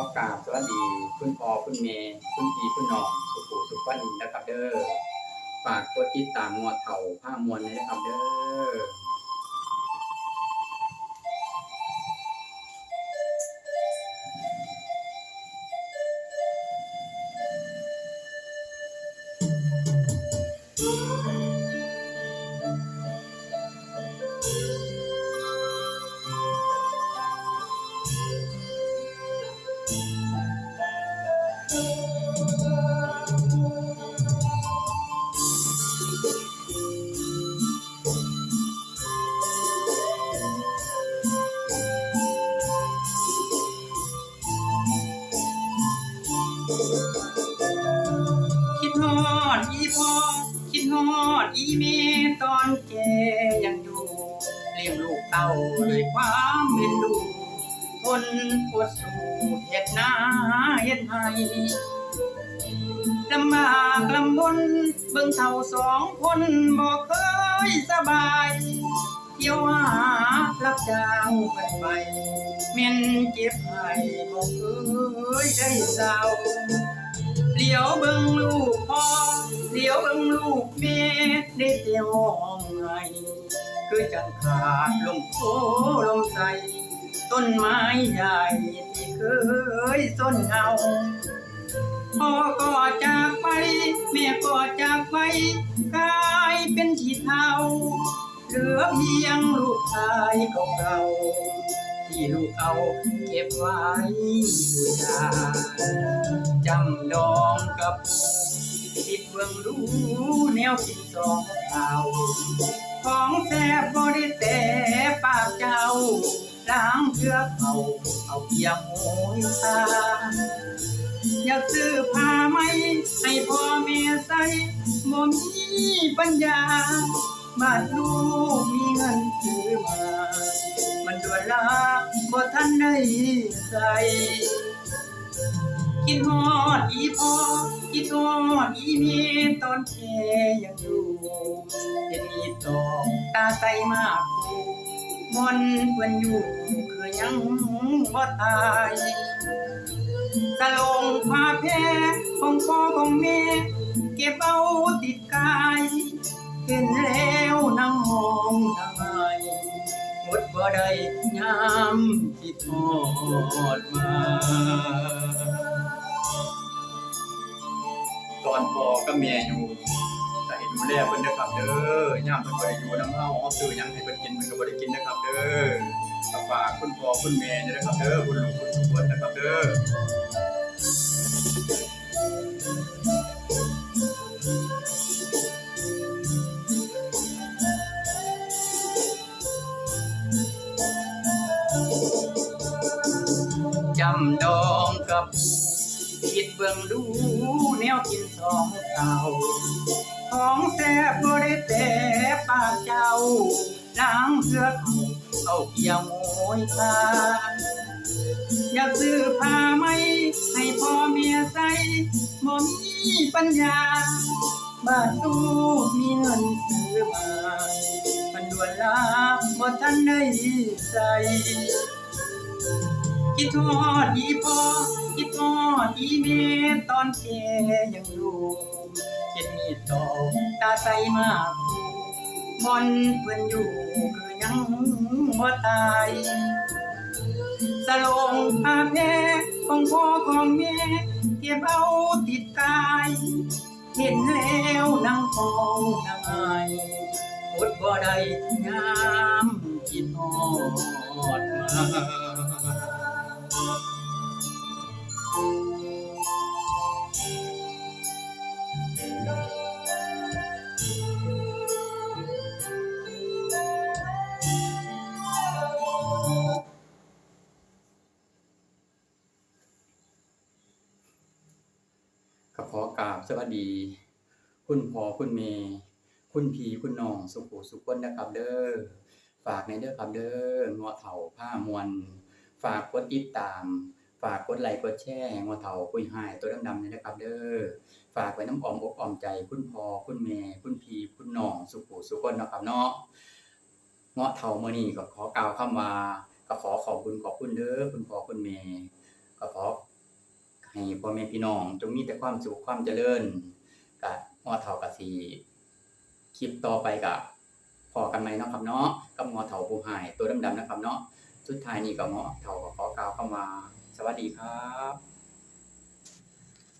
อกราบสวัสดีคุณพ่อคุณเมย์คุณพีคุณน้องสุขุสุขวันนะครับเด้อฝากกดติดตามงวเถ่าผ้ามวลนะครับเด้อ คิดฮอดอีพ่อคิดฮอดอีเมตอนแกยังอยู่เลี้ยงลูกเต้าด้วยความเอ็นดูทนอดสู้เฮ็ดนาเฮ็ดให้ ลำบากลำบนเบิ่งเท่าสองคนบ่เคยสบายเที่ยวหารับจ้างกันไปแม่นเจ็บให้บ่เคยได้เศร้าเหลียวเบิ่งลูกพ่อเหลียวเบิ่งลูกแม่ได้แต่ห้องไห้คือจังขาดลมโพลมใสต้นไม้ใหญ่ที่เคยต้นเงา พ่อก็จากไป แม่ก็จากไปกลายเป็นที่เทาเหลือเพียงลูกชายเก่าที่ลูกเอาเก็บไว้บูชาจำดองกับติดเบื้องดูแนวคิดสองเท่าของแซ่บบ่ได้แต่ปากเจ้าล้างเพื่อเขาเอาเพียงโหยตา อยากซื้อผ้าไหมให้พ่อแม่ใส่บ่มีปัญญาบาดลูกมีเงินซื้อมา มันด่วนละบ่ทันได้ใส่คิดฮอดอีพ่อคิดฮอดอีเมีตอนแกยังอยู่เห็นมีตอกตาใสมากมอนเพิ่นอยู่คือยังบ่ตาย สลงผ้าแพรของพ่อของแม่ เก็บเอาติดกายเห็นแล้วนั่งมองทำไมหมดบ่ได้ยามคิดฮอดมา ตอนพ่อกับแม่อยู่แต่เห็นดูแลเพิ่นนะครับ เด้อยามเพิ่นบ่ได้อยู่นำเฮาเฮาซื้อหยังให้เพิ่นกินเพิ่นก็บ่ได้กินนะครับ เด้อฝากคุณพ่อคุณแม่ด้วยนะครับเด้อคุณลุงคุณทุกคนนะครับเด้อำดองกับคิดเบื้องดูแนวกินสองเก่าของแซ่บบ่ได้แต่ปากเจ้าล้างเสื้อเขาเอาเกี่ยวโอยตาอยากซื้อผ้าไหมให้พ่อเมียใส่บ่มีปัญญาบ้าทตูมีเงินซื้อมามันด่วนลาบ่ทันได้ใส่ คิดทอดอีพ่อคิดทอดอีเมตอนแกยังอยู่เห็นมีดตอกตาใสมากบอนเพื่อนอยู่คือยังบ่ตายสลงผ้าแพรของพ่อของแม่เก็บเอาติดกาย เห็นแล้วนั่งฟองนั่งไห้อดบ่ได้ยามคิดทอดมา ก็ขอกราบสวัสดี คุณพอคุณเมย์คุณพีคุณน้องสุขุสุขคนนะครับเด้อฝากในเด้อครับเด้องอเถ่าผ้ามวล ฝากกดติดตาม ฝากกดไลค์กดแชร์หัวเถาคุยหายตัวดำๆนี่นะครับ เด้อฝากไว้น้ำอมอกอมใจ คุณพอคุณแม่คุณพี่คุณน้องสุขุสุกนนะครับเนาะเงาะเถาเมื่อนี้ก็ขอกล่าวคำว่าก็ขอขอบคุณขอบคุณเด้อคุณพ่อคุณแม่ก็ขอให้พ่อแม่พี่น้อง จงมีแต่ความสุขความเจริญกับเงาะเถากะสีคลิปต่อไปกับพอกันไหมเนาะครับเนาะกับงอเถาผู้หายตัวดำๆนะครับเนาะ สุดท้ายนี้ก็หมอเท่าขอกล่าวเข้ามา สวัสดีครับ